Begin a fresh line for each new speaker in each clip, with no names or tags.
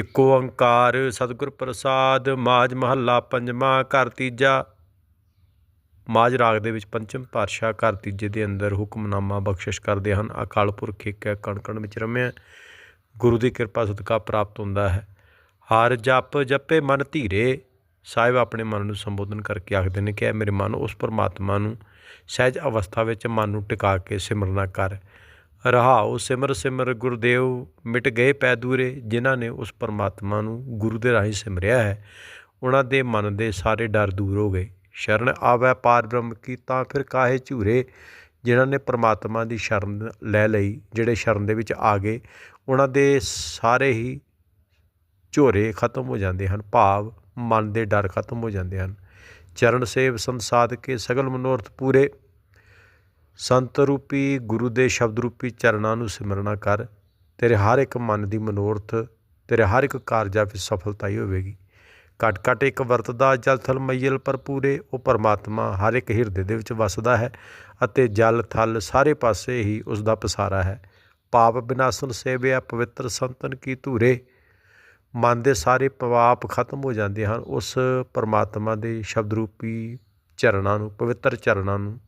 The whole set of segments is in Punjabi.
ਇਕ ਓੰਕਾਰ, ਸਤਿਗੁਰ ਪ੍ਰਸਾਦ, ਮਾਝ ਮਹੱਲਾ ਪੰਜਵਾਂ, ਘਰ ਤੀਜਾ। ਮਾਝ ਰਾਗ ਦੇ ਵਿੱਚ ਪੰਚਮ ਪਾਤਸ਼ਾਹ ਘਰ ਤੀਜੇ ਦੇ ਅੰਦਰ ਹੁਕਮਨਾਮਾ ਬਖਸ਼ਿਸ਼ ਕਰਦੇ ਹਨ। ਅਕਾਲ ਪੁਰਖ ਇੱਕ ਹੈ ਕਣ ਵਿੱਚ ਰਮਿਆ ਗੁਰੂ ਦੀ ਕਿਰਪਾ ਸਦਕਾ ਪ੍ਰਾਪਤ ਹੁੰਦਾ ਹੈ। ਹਰ ਜਪ ਜਪੇ ਮਨ ਧੀਰੇ। ਸਾਹਿਬ ਆਪਣੇ ਮਨ ਨੂੰ ਸੰਬੋਧਨ ਕਰਕੇ ਆਖਦੇ ਨੇ ਕਿ ਐ ਮੇਰੇ ਮਨ, ਉਸ ਪਰਮਾਤਮਾ ਨੂੰ ਸਹਿਜ ਅਵਸਥਾ ਵਿੱਚ ਮਨ ਨੂੰ ਟਿਕਾ ਕੇ ਸਿਮਰਨਾ ਕਰ। ਰਹਾਉ ਸਿਮਰ ਸਿਮਰ ਗੁਰਦੇਵ ਮਿਟ ਗਏ ਪੈ ਦੂਰੇ, ਜਿਨ੍ਹਾਂ ਨੇ ਉਸ ਪਰਮਾਤਮਾ ਨੂੰ ਗੁਰੂ ਦੇ ਰਾਹੀਂ ਸਿਮਰਿਆ ਹੈ। ਉਹਨਾਂ ਦੇ ਮਨ ਦੇ ਸਾਰੇ ਡਰ ਦੂਰ ਹੋ ਗਏ। ਸ਼ਰਨ ਆਵੈ ਪਾਰ ਬ੍ਰਹਮ ਕੀ, ਤਾਂ ਫਿਰ ਕਾਹੇ ਝੂਰੇ? ਜਿਨ੍ਹਾਂ ਨੇ ਪਰਮਾਤਮਾ ਦੀ ਸ਼ਰਨ ਲੈ ਲਈ, ਜਿਹੜੇ ਸ਼ਰਨ ਦੇ ਵਿੱਚ ਆ ਗਏ ਉਹਨਾਂ ਦੇ ਸਾਰੇ ਹੀ ਝੋਰੇ ਖਤਮ ਹੋ ਜਾਂਦੇ ਹਨ। ਭਾਵ ਮਨ ਦੇ ਡਰ ਖਤਮ ਹੋ ਜਾਂਦੇ ਹਨ। ਚਰਨ ਸੇਵ ਸੰਸਾਦ ਕੇ ਸਗਲ ਮਨੋਰਥ ਪੂਰੇ। ਸੰਤ ਰੂਪੀ ਗੁਰੂ ਦੇ ਸ਼ਬਦ ਰੂਪੀ ਚਰਨਾਂ ਨੂੰ ਸਿਮਰਨਾ ਕਰ, ਤੇਰੇ ਹਰ ਇੱਕ ਮਨ ਦੀ ਮਨੋਰਥ, ਤੇਰੇ ਹਰ ਇੱਕ ਕਾਰਜਾਂ ਵਿੱਚ ਸਫਲਤਾ ਹੀ ਹੋਵੇਗੀ। ਘਟ ਘਟ ਇੱਕ ਵਰਤਦਾ ਜਲ ਥਲ ਮਈਲ ਪਰ ਪੂਰੇ, ਉਹ ਪਰਮਾਤਮਾ ਹਰ ਇੱਕ ਹਿਰਦੇ ਦੇ ਵਿੱਚ ਵਸਦਾ ਹੈ ਅਤੇ ਜਲ ਥਲ ਸਾਰੇ ਪਾਸੇ ਹੀ ਉਸ ਦਾ ਪਸਾਰਾ ਹੈ। ਪਾਪ ਬਿਨਾਸਨ ਸੇਵਿਆ ਪਵਿੱਤਰ ਸੰਤਨ ਕੀ ਧੂਰੇ? ਮਨ ਦੇ ਸਾਰੇ ਪਾਪ ਖਤਮ ਹੋ ਜਾਂਦੇ ਹਨ, ਉਸ ਪਰਮਾਤਮਾ ਦੇ ਸ਼ਬਦ ਰੂਪੀ ਚਰਨਾਂ ਨੂੰ, ਪਵਿੱਤਰ ਚਰਨਾਂ ਨੂੰ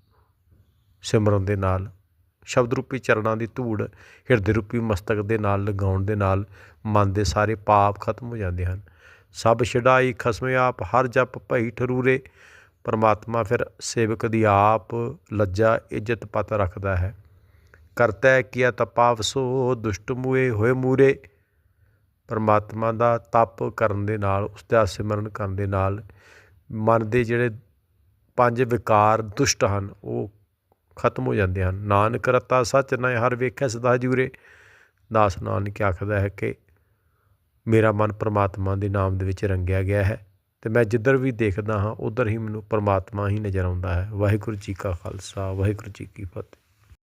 ਸਿਮਰਨ ਦੇ ਨਾਲ ਸ਼ਬਦ ਰੂਪੀ ਚਰਨਾਂ ਦੀ ਧੂੜ ਹਿਰਦੇ ਰੂਪੀ ਮਸਤਕ ਦੇ ਨਾਲ ਲਗਾਉਣ ਦੇ ਨਾਲ ਮਨ ਦੇ ਸਾਰੇ ਪਾਪ ਖਤਮ ਹੋ ਜਾਂਦੇ ਹਨ। ਸਭ ਛਡਾਈ ਖਸਮੇ ਆਪ, ਹਰ ਜਪ ਭਈ ਠਰੂਰੇ। ਪਰਮਾਤਮਾ ਫਿਰ ਸੇਵਕ ਦੀ ਆਪ ਲੱਜਾ ਇੱਜ਼ਤ ਪਤ ਰੱਖਦਾ ਹੈ। ਕਰਤਾ ਕੀਆ ਤਪਾਵਸੋ ਦੁਸ਼ਟ ਮੂਏ ਹੋਏ ਮੂਰੇ। ਪਰਮਾਤਮਾ ਦਾ ਤਪ ਕਰਨ ਦੇ ਨਾਲ, ਉਸ ਦਾ ਸਿਮਰਨ ਕਰਨ ਦੇ ਨਾਲ ਮਨ ਦੇ ਜਿਹੜੇ ਪੰਜ ਵਿਕਾਰ ਦੁਸ਼ਟ ਹਨ, ਉਹ ਖਤਮ ਹੋ ਜਾਂਦੇ ਹਨ। ਨਾਨਕ ਰਤਾ ਸੱਚ ਨਾ ਹਰ ਵੇਖੈ ਸਦਾ ਜੂਰੇ। ਦਾਸ ਨਾਨਕ ਆਖਦਾ ਹੈ ਕਿ ਮੇਰਾ ਮਨ ਪਰਮਾਤਮਾ ਦੇ ਨਾਮ ਦੇ ਵਿੱਚ ਰੰਗਿਆ ਗਿਆ ਹੈ ਤੇ ਮੈਂ ਜਿੱਧਰ ਵੀ ਦੇਖਦਾ ਹਾਂ, ਉਧਰ ਹੀ ਮੈਨੂੰ ਪਰਮਾਤਮਾ ਹੀ ਨਜ਼ਰ ਆਉਂਦਾ ਹੈ। ਵਾਹਿਗੁਰੂ ਜੀ ਕਾ ਖਾਲਸਾ, ਵਾਹਿਗੁਰੂ ਜੀ ਕੀ ਫਤਿਹ।